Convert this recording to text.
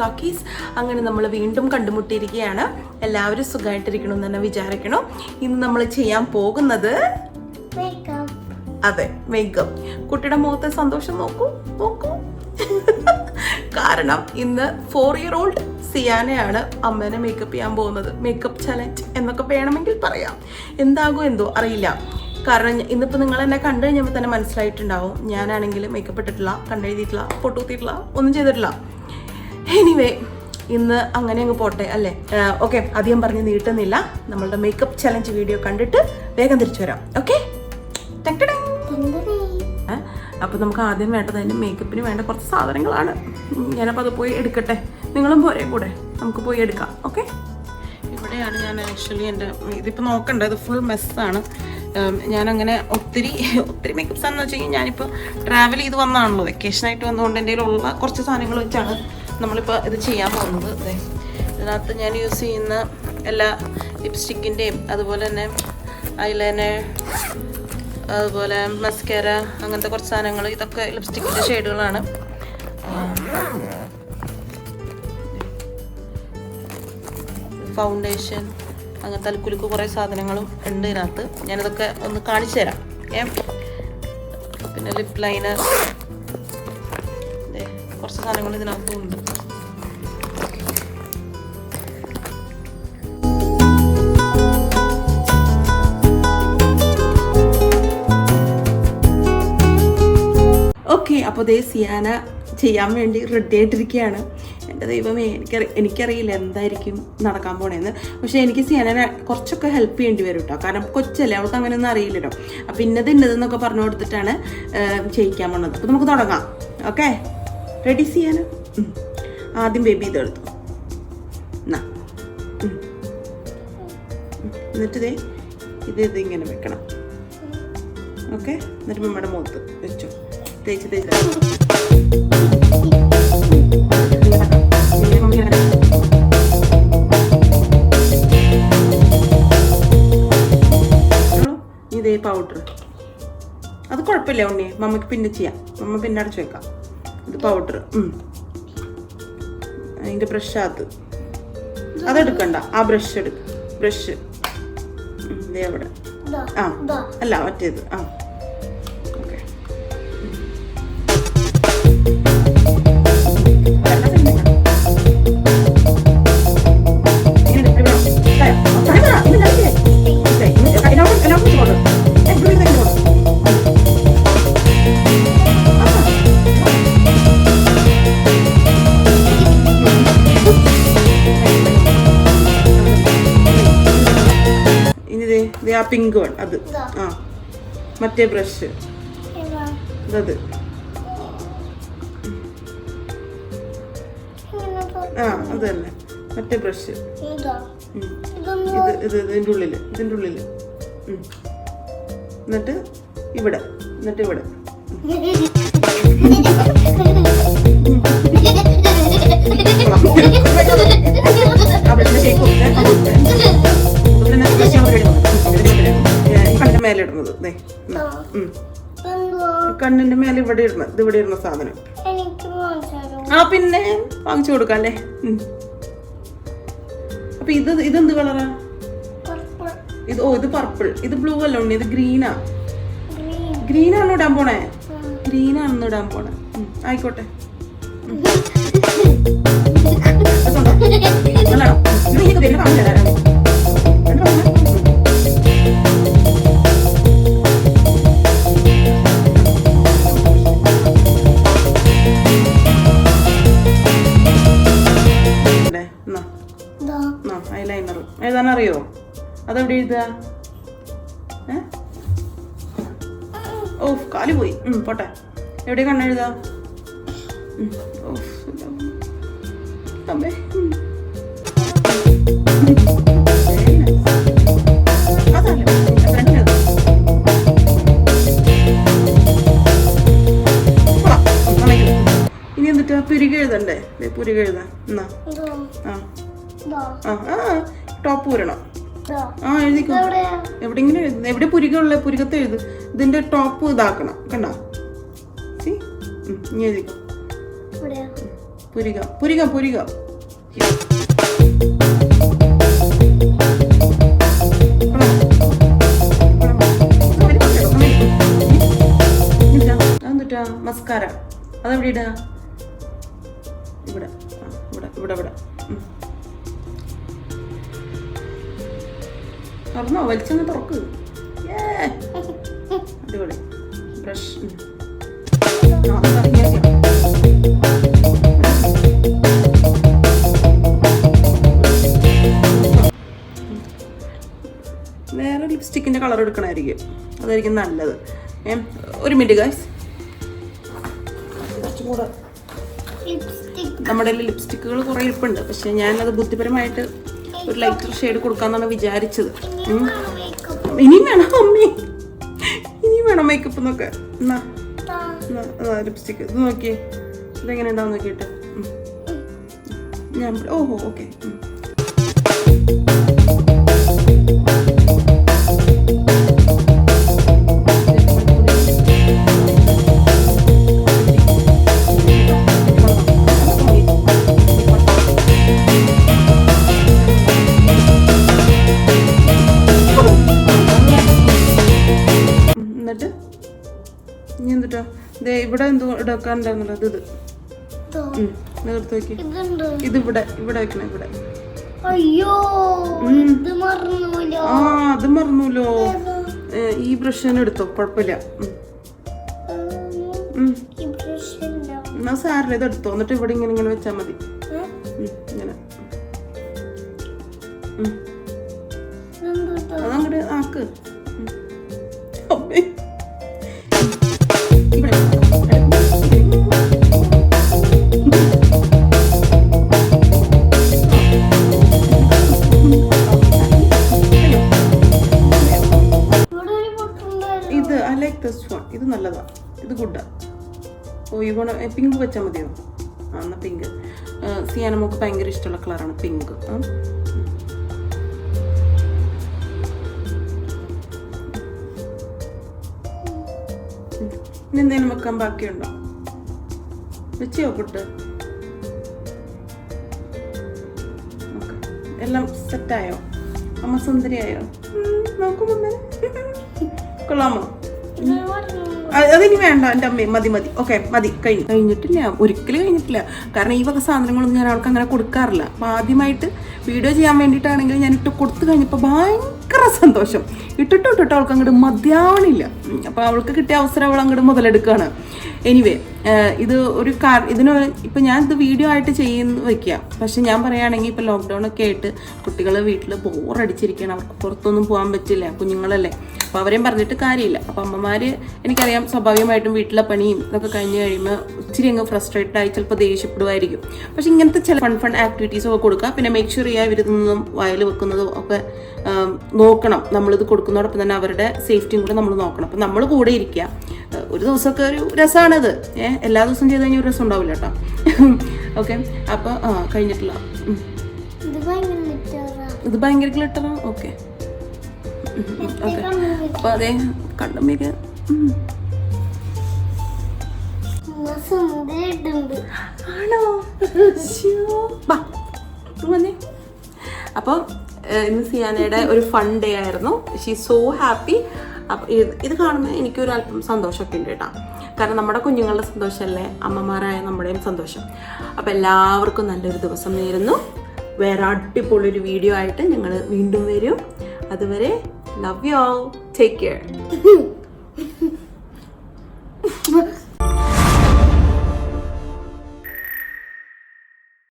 Talkies അങ്ങനെ നമ്മൾ വീണ്ടും കണ്ടുമുട്ടിയിരിക്കുകയാണ്. എല്ലാവരും സുഖമായിട്ടിരിക്കണം എന്ന് തന്നെ വിചാരിക്കണം. ഇന്ന് നമ്മൾ ചെയ്യാൻ പോകുന്നത്. അതെ മേക്കപ്പ് കുട്ടിയുടെ മുഖത്തെ സന്തോഷം നോക്കൂ നോക്കൂ. കാരണം ഇന്ന് ഫോർ ഇയർ ഓൾഡ് സിയാനയാണ് അമ്മേനെ മേക്കപ്പ് ചെയ്യാൻ പോകുന്നത്. മേക്കപ്പ് ചലഞ്ച് എന്നൊക്കെ വേണമെങ്കിൽ പറയാം. എന്താകും എന്തോ അറിയില്ല. കാരണം ഇന്നിപ്പോൾ നിങ്ങൾ എന്നെ കണ്ടു കഴിഞ്ഞപ്പോൾ തന്നെ മനസ്സിലായിട്ടുണ്ടാവും. ഞാനാണെങ്കിൽ മേക്കപ്പ് ഇട്ടിട്ടില്ല കണ്ടെഴുതിയിട്ടില്ല പൊട്ടുത്തിയിട്ടില്ല ഒന്നും ചെയ്തിട്ടില്ല. എനിവേ ഇന്ന് അങ്ങനെ അങ്ങ് പോട്ടെ അല്ലേ? ഓക്കെ അധികം പറഞ്ഞ് നീട്ടുന്നില്ല. നമ്മളുടെ മേക്കപ്പ് ചലഞ്ച് വീഡിയോ കണ്ടിട്ട് വേഗം തിരിച്ചു വരാം. ഓക്കെ അപ്പൊ നമുക്ക് ആദ്യം വേണ്ടത് അതിന്റെ മേക്കപ്പിന് വേണ്ട കുറച്ച് സാധനങ്ങളാണ്. ഞാനപ്പോ അത് പോയി എടുക്കട്ടെ. നിങ്ങളും പോരെ കൂടെ. നമുക്ക് പോയി എടുക്കാം. ഓക്കെ ഇവിടെയാണ് ഞാൻ ആക്ച്വലി എന്റെ ഇതിപ്പോൾ നോക്കണ്ട ഇത് ഫുൾ മെസ്സാണ് ഞാനങ്ങനെ ഒത്തിരി ഒത്തിരി മേക്കപ്പ് സാധനം വെച്ച് കഴിഞ്ഞാൽ ഞാനിപ്പോൾ ട്രാവൽ ചെയ്ത് വന്നതാണല്ലോ വെക്കേഷനായിട്ട് വന്നുകൊണ്ട് എന്റെ കയ്യിലുള്ള കുറച്ച് സാധനങ്ങൾ വെച്ചാണ് നമ്മളിപ്പോൾ ഇത് ചെയ്യാൻ പോകുന്നത് അതെ ഇതിനകത്ത് ഞാൻ യൂസ് ചെയ്യുന്ന എല്ലാ ലിപ്സ്റ്റിക്കിന്റെയും അതുപോലെ തന്നെ ഐലൈനർ അതുപോലെ മസ്കാര അങ്ങനത്തെ കുറച്ച് സാധനങ്ങൾ ഇതൊക്കെ ലിപ്സ്റ്റിക്കിന്റെ ഷെയ്ഡുകളാണ് ഫൗണ്ടേഷൻ അങ്ങനത്തെ അൽക്കുലുക്ക് കുറേ സാധനങ്ങളും ഉണ്ട് ഇതിനകത്ത്. ഞാനിതൊക്കെ ഒന്ന് കാണിച്ചു തരാം. ഏ? പിന്നെ ലിപ് ലൈനർ കുറച്ച് സാധനങ്ങൾ ഇതിനകത്തും ഉണ്ട് അപ്പോൾ ദേ സിയാന ചെയ്യാൻ വേണ്ടി റെഡി ആയിട്ടിരിക്കുകയാണ് എന്റെ ദൈവമേ എനിക്കറി എനിക്കറിയില്ല എന്തായിരിക്കും നടക്കാൻ പോണേന്ന്. പക്ഷേ എനിക്ക് സിയാനെ കുറച്ചൊക്കെ ഹെൽപ്പ് ചെയ്യേണ്ടി വരും കേട്ടോ കാരണം കൊച്ചല്ലേ അവൾക്ക് അങ്ങനെയൊന്നും അറിയില്ലല്ലോ. അപ്പം ഇന്നത് ഇന്നതെന്നൊക്കെ പറഞ്ഞു കൊടുത്തിട്ടാണ് ചെയ്യിക്കാൻ പോണത്. അപ്പോൾ നമുക്ക് തുടങ്ങാം. ഓക്കെ? റെഡി സിയാന? ആദ്യം ബേബി ഇതെടുത്തു എന്നാ. എന്നിട്ട് ഇതേ ഇത് ഇത് ഇങ്ങനെ വെക്കണം. ഓക്കെ? എന്നിട്ട് മമ്മയുടെ മുഖത്ത് വെച്ചു. തേച്ച് തേച്ച് ഇതേ പൗഡർ അത് കുഴപ്പമില്ല ഉണ്ണി. മമ്മക്ക് പിന്നെ ചെയ്യാം. മമ്മ പിന്നെ അടച്ചു വെക്കാം. ഇത് പൗഡർ അതിന്റെ ബ്രഷ് അത്. അതെടുക്കണ്ട ആ ബ്രഷ് എടുക്ക. ബ്രഷ് ഇതേ അവിടെ. ആ. അല്ല മറ്റേത്. ആ. ദേ ആ പിങ്ക് വൺ അത്. ആ. മറ്റേ ബ്രഷ്. ഇതത്. ആ അത് തന്നെ മറ്റേ ബ്രഷ് ഇത്. ഇത് ഇതിന്റെ ഉള്ളിൽ ഇതിന്റെ ഉള്ളിൽ എന്നിട്ട് ഇവിടെ എന്നിട്ട് ഇവിടെ. അവിടെ കണ്ണിന്റെ മേലെ ഇടുന്നത്. കണ്ണിന്റെ മേലെ ഇവിടെ ഇടുന്ന ഇത് ഇവിടെ ഇടുന്ന സാധനം. ആ പിന്നെ വാങ്ങിച്ചു കൊടുക്കാം അല്ലേ അപ്പൊ ഇത് ഇതെന്ത് കളറാ? ഇത് ഓ ഇത് പർപ്പിൾ. ഇത് ബ്ലൂ അല്ല ഉണ്ണി ഇത് ഗ്രീനാ. ഗ്രീനാണോ ഇടാൻ പോണേ? ഗ്രീനാണെന്ന് ഇടാൻ പോണേ. ആയിക്കോട്ടെ. ഇതൊക്കെ വരുന്ന കാണിച്ചു തരാം. അതെവിടെ എഴുതുക? ഓ കാലി പോയി. ഉം, പോട്ടെ. എവിടെ കണ്ണ ഓഫ്. അമ്മേ. ഇനി എന്നിട്ട് പുരുക എഴുതണ്ടേ? പുരുക എഴുതാം. എന്നാ? ആ. ആ ടോപ്പ് ഊരണം. ദാ ആ എഴുതിക്കോ. എവിടെയാ എവിടെങ്കിലും എഴുതുന്നത് എവിടെ പുരികമുള്ള പുരികത്ത് എഴുത്. ഇതിന്റെ ടോപ്പ് ഇതാക്കണം കണ്ടോ? സി ഇനി എഴുതിക്കോ. പുരിക പുരികം പുരികം. മസ്കാര. അതെവിടെ ഇടാ ഇവിടെ ഇവിടെ ഇവിടെ ഇവിടെ. തുറന്നോ? വലിച്ചൊന്ന് തുറക്ക്. അടിപൊളി. ബ്രഷ്. വേറെ ലിപ്സ്റ്റിക്കിന്റെ കളർ എടുക്കണമായിരിക്കും അതായിരിക്കും നല്ലത്. ഏ ഒരു മിനിറ്റ് ഗായ്സ് കൂടെ. നമ്മുടെ ലിപ്സ്റ്റിക്കുകൾ കുറേ ഇരിപ്പുണ്ട്. പക്ഷെ ഞാനത് ബുദ്ധിപരമായിട്ട് ഒരു ലൈറ്റർ ഷെയ്ഡ് കൊടുക്കാന്നാണ് വിചാരിച്ചത്. ഇനിയും വേണം അമ്മി? ഇനിയും വേണം മേക്കപ്പ് എന്നൊക്കെ? എന്നാ ലിപ്സ്റ്റിക്ക് ഇത് നോക്കിയേ. ഇതെങ്ങനെ ഉണ്ടാവും നോക്കിയിട്ട് ഞാൻ ഓഹോ ഓക്കെ ഇവിടെ എന്തോ എടുക്കാനുണ്ടായിരുന്നല്ലോ അത് ഇത്. ഇത് എടുത്ത് നോക്കി. ഇത് ഇവിടെ ഇവിടെ വെക്കണം ഇവിടെ. അയ്യോ മറന്നുല്ലോ ആ അത് മറന്നൂലോ. ഈ ബ്രഷ് തന്നെ എടുത്തോ കുഴപ്പമില്ല. എന്നാ സാറില്ല ഇത് എടുത്തോ. എന്നിട്ട് ഇവിടെ ഇങ്ങനെ ഇങ്ങനെ വെച്ചാൽ മതി. ഇങ്ങനെ. അതങ്ങോട്ട് ആക്ക്. ഇവിടെ. ഓ ഈ ഗുണ പിങ്ക് വെച്ചാൽ മതിയോ? ആ എന്നാൽ പിങ്ക് സിയാന മോക്ക് ഭയങ്കര ഇഷ്ടമുള്ള കളറാണ് പിങ്ക് ഇനി എന്തെങ്കിലും വെക്കാൻ ബാക്കിയുണ്ടോ? വെച്ചോ പുട്ട് എല്ലാം സെറ്റായോ അമ്മ സുന്ദരിയായോ? നോക്കുമ്പോ നോക്കൂ കൊള്ളാമോ? അതിനി വേണ്ട എന്റെ അമ്മയും മതി മതി. ഓക്കെ മതി. കഴിഞ്ഞു. കഴിഞ്ഞിട്ടില്ല. ഒരിക്കലും കഴിഞ്ഞിട്ടില്ല. കാരണം ഈ വക സാധനങ്ങളൊന്നും ഞാൻ അവൾക്ക് അങ്ങനെ കൊടുക്കാറില്ല. അപ്പം ആദ്യമായിട്ട് വീഡിയോ ചെയ്യാൻ വേണ്ടിയിട്ടാണെങ്കിൽ ഞാൻ ഇട്ട് കൊടുത്തു കഴിഞ്ഞപ്പോൾ ഭയങ്കര സന്തോഷം. ഇട്ടിട്ട് ഇട്ടിട്ട് അവൾക്ക് അങ്ങോട്ട് മതിയാവണില്ല. അപ്പോൾ അവൾക്ക് കിട്ടിയ അവസരം അവൾ അങ്ങോട്ട് മുതലെടുക്കുകയാണ് എനിവേ ഇത് ഒരു കാർ ഇതിന് ഇപ്പം ഞാൻ ഇത് വീഡിയോ ആയിട്ട് ചെയ്യുന്ന വെക്കുക പക്ഷെ ഞാൻ പറയുകയാണെങ്കിൽ ഇപ്പോൾ ലോക്ക്ഡൗൺ ഒക്കെ ആയിട്ട് കുട്ടികൾ വീട്ടിൽ ബോറടിച്ചിരിക്കുകയാണ് അവർക്ക് പുറത്തൊന്നും പോകാൻ പറ്റില്ല. കുഞ്ഞുങ്ങളല്ലേ. അപ്പോൾ അവരെയും പറഞ്ഞിട്ട് കാര്യമില്ല. അപ്പോൾ അമ്മമാർ എനിക്കറിയാം സ്വാഭാവികമായിട്ടും വീട്ടിലെ പണിയും ഇതൊക്കെ കഴിഞ്ഞ് കഴിയുമ്പോൾ ഇച്ചിരി അങ്ങ് ഫ്രസ്ട്രേറ്റഡ് ആയി ചിലപ്പോൾ ദേഷ്യപ്പെടുമായിരിക്കും പക്ഷെ ഇങ്ങനത്തെ ചില ഫൺ ഫൺ ആക്ടിവിറ്റീസ് ഒക്കെ കൊടുക്കുക പിന്നെ മേക്ക് ഷുർ ചെയ്യുക ഇവരിതൊന്നും വയൽ വെക്കുന്നതും ഒക്കെ നോക്കണം. നമ്മളിത് കൊടുക്കുന്നതോടൊപ്പം തന്നെ അവരുടെ സേഫ്റ്റിയും കൂടെ നമ്മൾ നോക്കണം. അപ്പം നമ്മൾ കൂടെ ഇരിക്കുക ഒരു ദിവസമൊക്കെ ഒരു രസമാണത് എല്ലാ ദിവസവും ചെയ്ത് കഴിഞ്ഞാൽ ഒരു രസം ഉണ്ടാവില്ല കേട്ടോ ഓക്കെ അപ്പോൾ ആ കഴിഞ്ഞിട്ടില്ല ഉം. ഇത് ഭയങ്കര ഗ്ലിട്ടറാ ഓക്കെ ഓക്കെ അപ്പോൾ അതെ കണ്ണമ്മയ്ക്ക് അപ്പൊ ആണോ? വന്നേ. അപ്പോൾ ഇന്ന് സിയാനയുടെ ഒരു ഫൺ ഡേ ആയിരുന്നു. ഷീ സോ ഹാപ്പി അപ്പം ഇത് ഇത് കാണുമ്പോൾ എനിക്കൊരു അല്പം സന്തോഷമൊക്കെ ഉണ്ട് കേട്ടോ. കാരണം നമ്മുടെ കുഞ്ഞുങ്ങളുടെ സന്തോഷമല്ലേ? അമ്മമാരായ നമ്മുടെയും സന്തോഷം. അപ്പോൾ എല്ലാവർക്കും നല്ലൊരു ദിവസം നേരുന്നു. വേറെ അടിപൊളിയൊരു വീഡിയോ ആയിട്ട് ഞങ്ങൾ വീണ്ടും വരും. അതുവരെ love you all take care